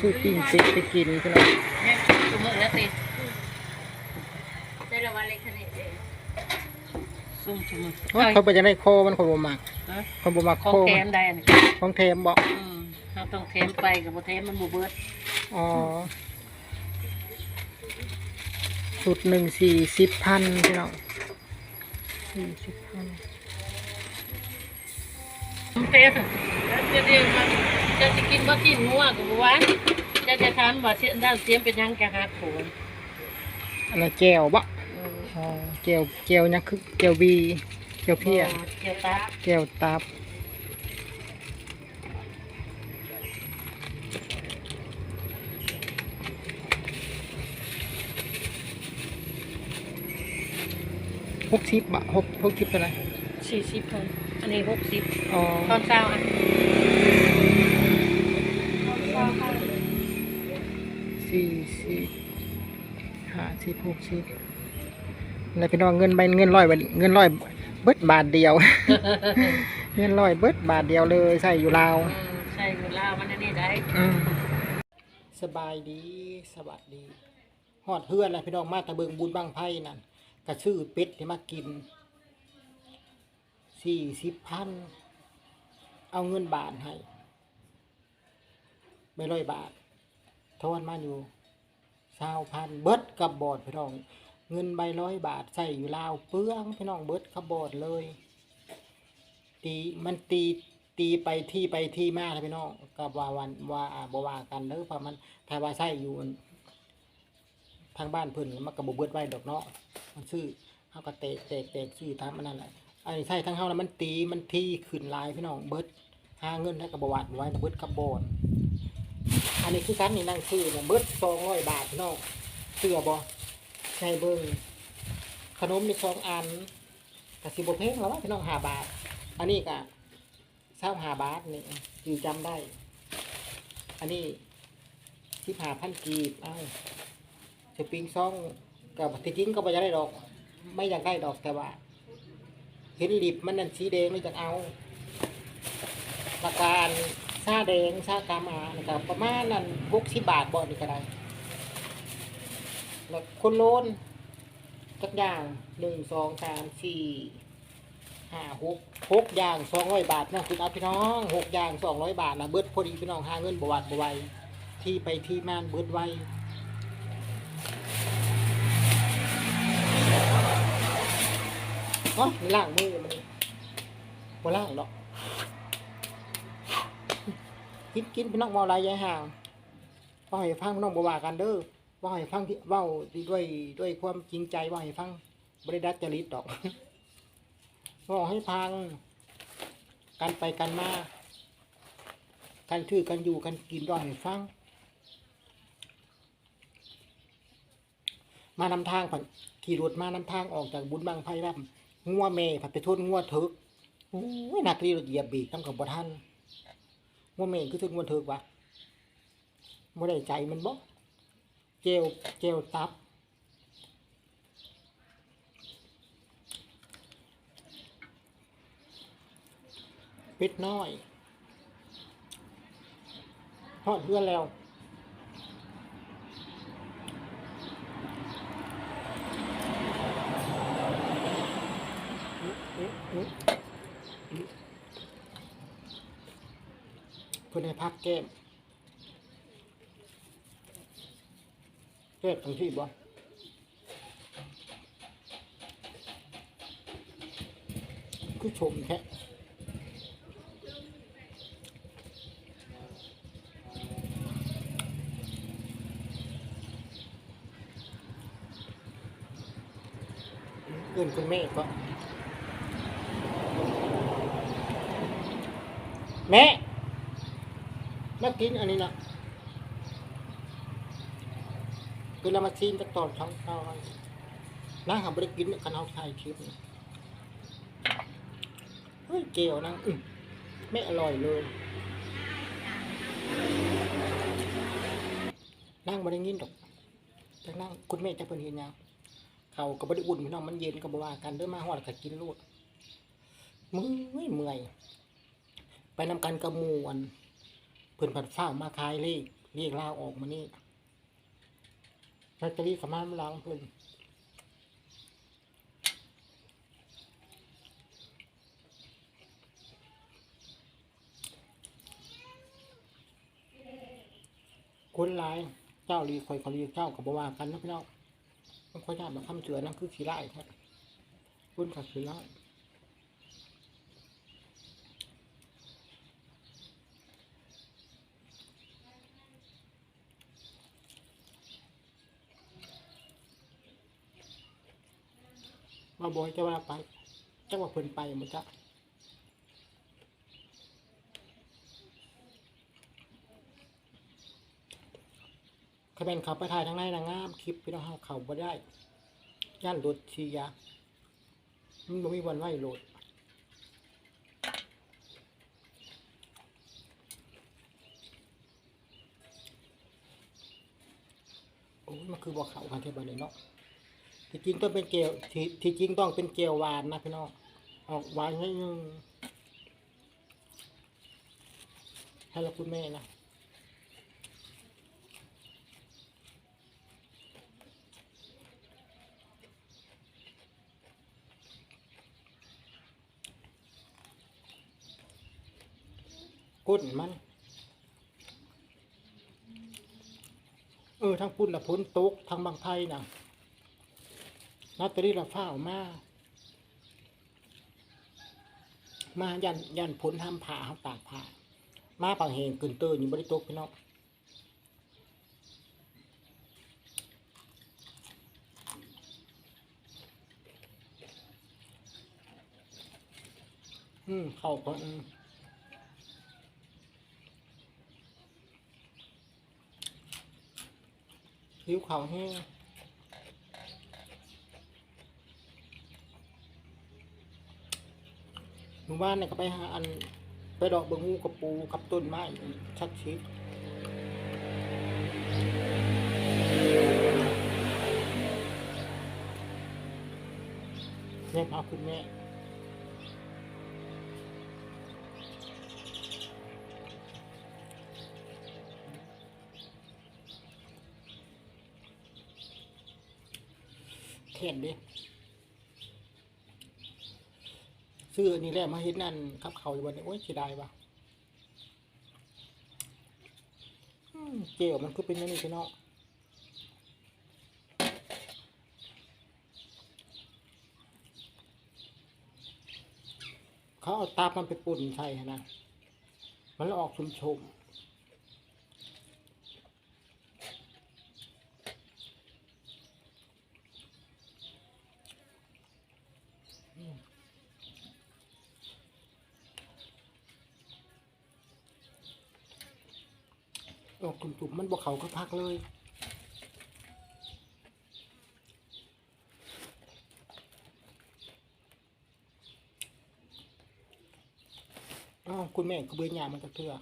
ซื้อปิ้งเป็ดไปกินพี่น้องแม่ถุงมือแล้วติได้ละวันเล็กขนาดเองซุ่มถุงมือว่าเขาไปจะได้โคมันคนบ่มักฮะคนบ่มักของโคแถมได้อันนี้ของเทมบ่อืมเราต้องเทมไปกับบ่เทมมันบ่เบิดอ๋อสุดหนึ่งสี่สิบพันพี่น้องสี่สิบพันเทมแล้วจะเรียก ว่าจะสิกินบ่กินงัวก็บ่ว่าจะจะถามว่าเสียดาวเสียมเป็นหยังจะหาโขนอันนั้นแก้วบ่อืมอ๋อแก้วแก้วยังคือแก้วบีแก้วเพียเกี่ยวตับแก้วตับหกสิบบาทหกหกสิบเท่าไหร่40คนอันนี้60อ๋อตอนเช้าอะ สี่สิบห้าสิบหกสิบอะไรพี่น้องเงินใบเงินร้อยใบเงินร้อยเบิดบาทเดียว เงินร้อยเบิดบาทเดียวเลยใส่อยู่ลาวอืมใช่เวลามันอันนี้ได้สบายดีสวัสดีฮอดเพื่อนอะไรพี่น้องมาตะเบิงบุญบังไพ่นั่นกระชื่อเป็ดที่มากินสี่สิบพันเอาเงินบาทให้ไม่ร้อยบาท ทอนมาอยู่สาวพันเบิดกับบอดพี่น้อง เงินใบร้อยบาทใส่อยู่ลาวเปลืองพี่น้องเบิดกับบอดเลย ตีมันตีตีไปที่ไปที่มาเลยพี่น้องกับว่าวันว่าบว่ากันเด้อเพราะมันถ้าว่าใช่อยู่ทางบ้านเพิ่นมันก็บ่เบิดไว้ดอกเนาะมันซื้อเฮาก็เตะเตะเตะซื้อตามมันนั่นแหละไอ้ใช่ทั้งเฮาแล้วมันตีมันทีขึ้นลายพี่น้องเบิดหาเงินให้กับ่วาดไว้เบิดกับบอน อันนี้คือกันนี่นั่งซื้อเนี่ยเบิด200บาทพี่น้องเสื้อบ่ใช่เบิ่งขนมมีสองอันก็สิบ่แพงแล้ววะพี่น้อง5บาท อันนี้ก็เศร้าหาบาทนี่จือจำได้ อันนี้ที่หาพันกีบเอ้าสปริงซองกับที่จริงก็ไม่อยากได้ดอก ไม่อยากได้ดอกแต่ว่าเห็นหลิบมันนั่นสีแดงเลยจะเอาประการ ซาแดงซากามานะครับประมาณนั้นหกสิบบาทบ่อนี่ก็ได้แล้วคนโลนจักอย่างหนึ่งสองสามสี่ห้าหกหกอย่างสองร้อยบาทนะคุณอาพี่น้องหกอย่างสองร้อยบาทนะเบิดพอดีพี่น้องหาเงินบวชบวายที่ไปที่ม่านเบิดไวเนาะล่างมือมันบ่ล่างเนาะ กินกินพี่น้องเมาลายยายห่างว่าให้ฟังพี่น้องบว่ากันเด้อว่าให้ฟังที่เว้าด้วยด้วยความจริงใจว่าให้ฟังบริดัดจริตดอกบอกให้พังกันไปกันมากันถือกันอยู่กันกินด้วยให้ฟัง มานำทางผันขี่รถมานำทางออกจากบุญบางไพ่ร่ำงัวเมย์ผัดไปทนงัวเถิกโอ้ยนักรีรถเหยียบบีกตั้งกับบ่ทัน งัวเมคือทนงันเถิกวะบ่ได้ใจมันบ่เจลเจลตับเป็ดน้อยทอดเพื่อแล้ว เพักแก้มแก้มตรงที่บ่คือชมแค่เอื่นคุณแม่ก็แม่ มากินอันนี้นะคือเรามาซีนตะตอนท้องเท้านั่งหาบริกินกันเอาไทยคลิปเฮ้ยเกลียวนะอื้อไม่อร่อยเลย นั่งบริงินดอกจะนั่งคุณแม่จะเพิ่นเห็นยังเขาก็บ่ได้อุ่นพี่น้องมันเย็นก็บ่ว่ากันเด้อมาฮอดก็กินโลดมือยเมื่อย ไปนำกันกับหมู่อัน เพิ่นผัดฟ้าวมาขายเลขเรียกลาวออกมานี่แบตเตอรี่สามารถล้างเพิ่นคนหลายเจ้ารีคอยเขาเรียเจ้ากับบวากันนะพี่น้องมันค่อยยากมาคำเจือนั่นคือขี้ไล่ครับคุณกับขี้ไล่ มาบอยจะว่าไปจะว่าเพิ่นไปมันจะขเป็นขับไปถ่ายทางในนางงามคลิปพี่น้องเฮาเขาบ่ได้ ย่านรถชียามันบ่มีวันไหวโหลดโอ้ยมันคือบ่เขากันเทบันเลยเนาะ ที่จริงต้องเป็นเกลียวที่ที่จริงต้องเป็นเกลียวหวานนะพี่น้องออกหวานนิดนึงให้เราคุณแม่นะก้นมัน เออทั้งปุ่นละพ้นตกทั้งบางไทยนะ นัตเตอรี่ละฟ้าวมา มายันยันพ้นทำผ่าเขาตากผ่า มาปังเหงกึนเตอร์อยู่บริโตกพี่น้องอืมเข้าก่อนอืมหิวเข่าวแห้ง หมู่บ้านเนี่ยก็ไปหาอัน ไปดอกเบงงูกับปูกับต้นไม้ชักชิดเนี่ยพาคุณแม่เห็นดิ ซื้ออันนี้แหละมาเห็นนั่นครับเขาอยู่วันนี้โอ้ยเสียดายว่ะเจลมันคือเป็นยังไงพี่น้องเขาเอาตามันไปปุ่นใช่นะ มันออกชุมชม อกจุ่มๆมันบอกเขาก็พักเลยอ้าวคุณแม่ก็เบื่อหยามันจะเถื่อ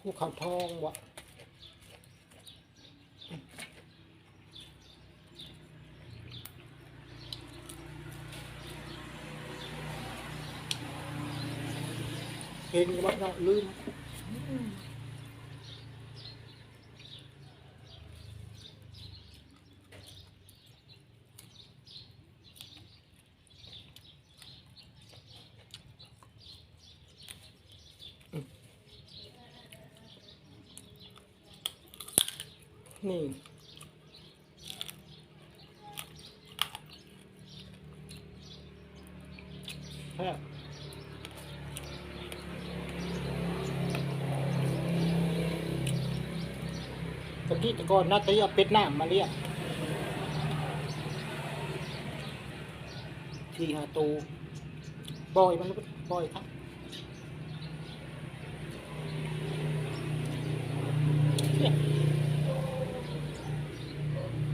ภูเขาทองวะ เห็นว่าเราลืมนี่แค่ ตะกี้แตะกอนนัดตะกี้เอาเป็ดน้ำมาเรียกทีหาตูบอยมันบอยครับ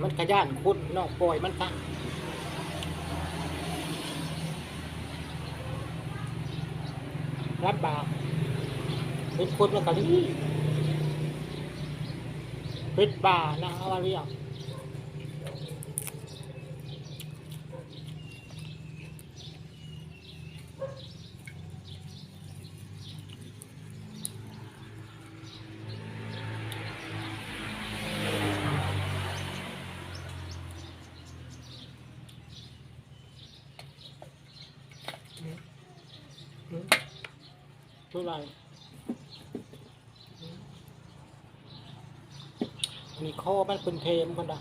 มันขย่านคนนอกปล่อยมันค่ะรับบาปเป็นคนมันก็ดี ปิดบ่านะเอาเรียกเท่าไหร่ ราะว่ามันเป็นเทมคนนะ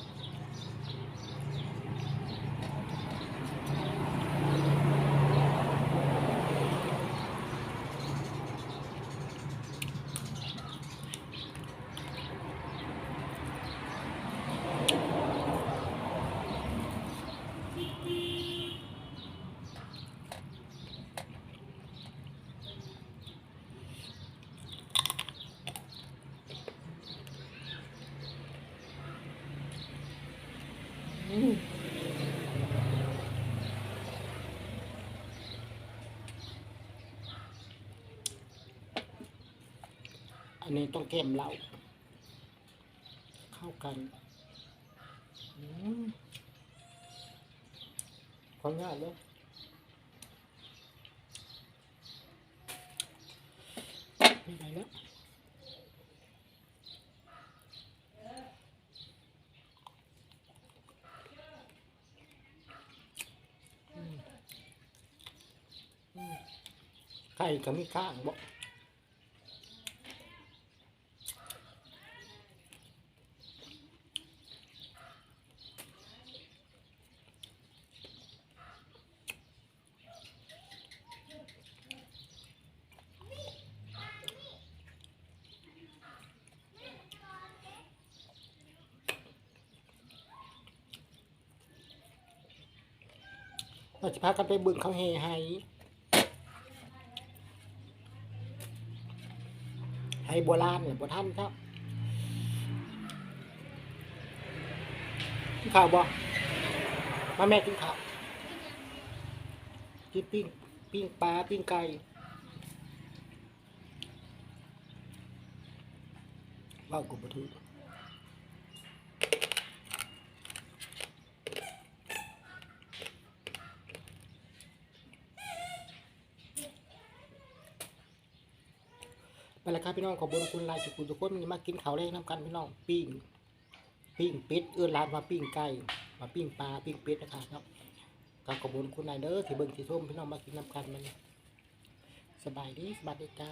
อืมอั นนี้ต้องเค็มเหล้าเข้ากันอืมขออนุญาตเลยไม่ไหวแล้วไก่ก็ไมีข้างบ่ เราจะพากันไปบึงเขาเฮไฮไฮโบราณเนี่ยโบท่านครับกินข้าวบ่มาแม่กินข้าวกินปิ้งปิ้งปลาปิ้งไก่ว่าวกูบ่ถือ ไปแล้วครับพี่น้องขอบคุณคุณลายจุกุทุกคนมากินข้าวแรงน้ำกันพี่น้องปิ้งปิ้งเป็ดเอื้อร้านมาปิ้งไก่มาปิ้งปลาปิ้งเป็ดนะครับก็ขอบคุณคุณนายเด้อที่เบิ่งที่ชมพี่น้องมากินน้ำกันมันสบายดีสบายดีจ้า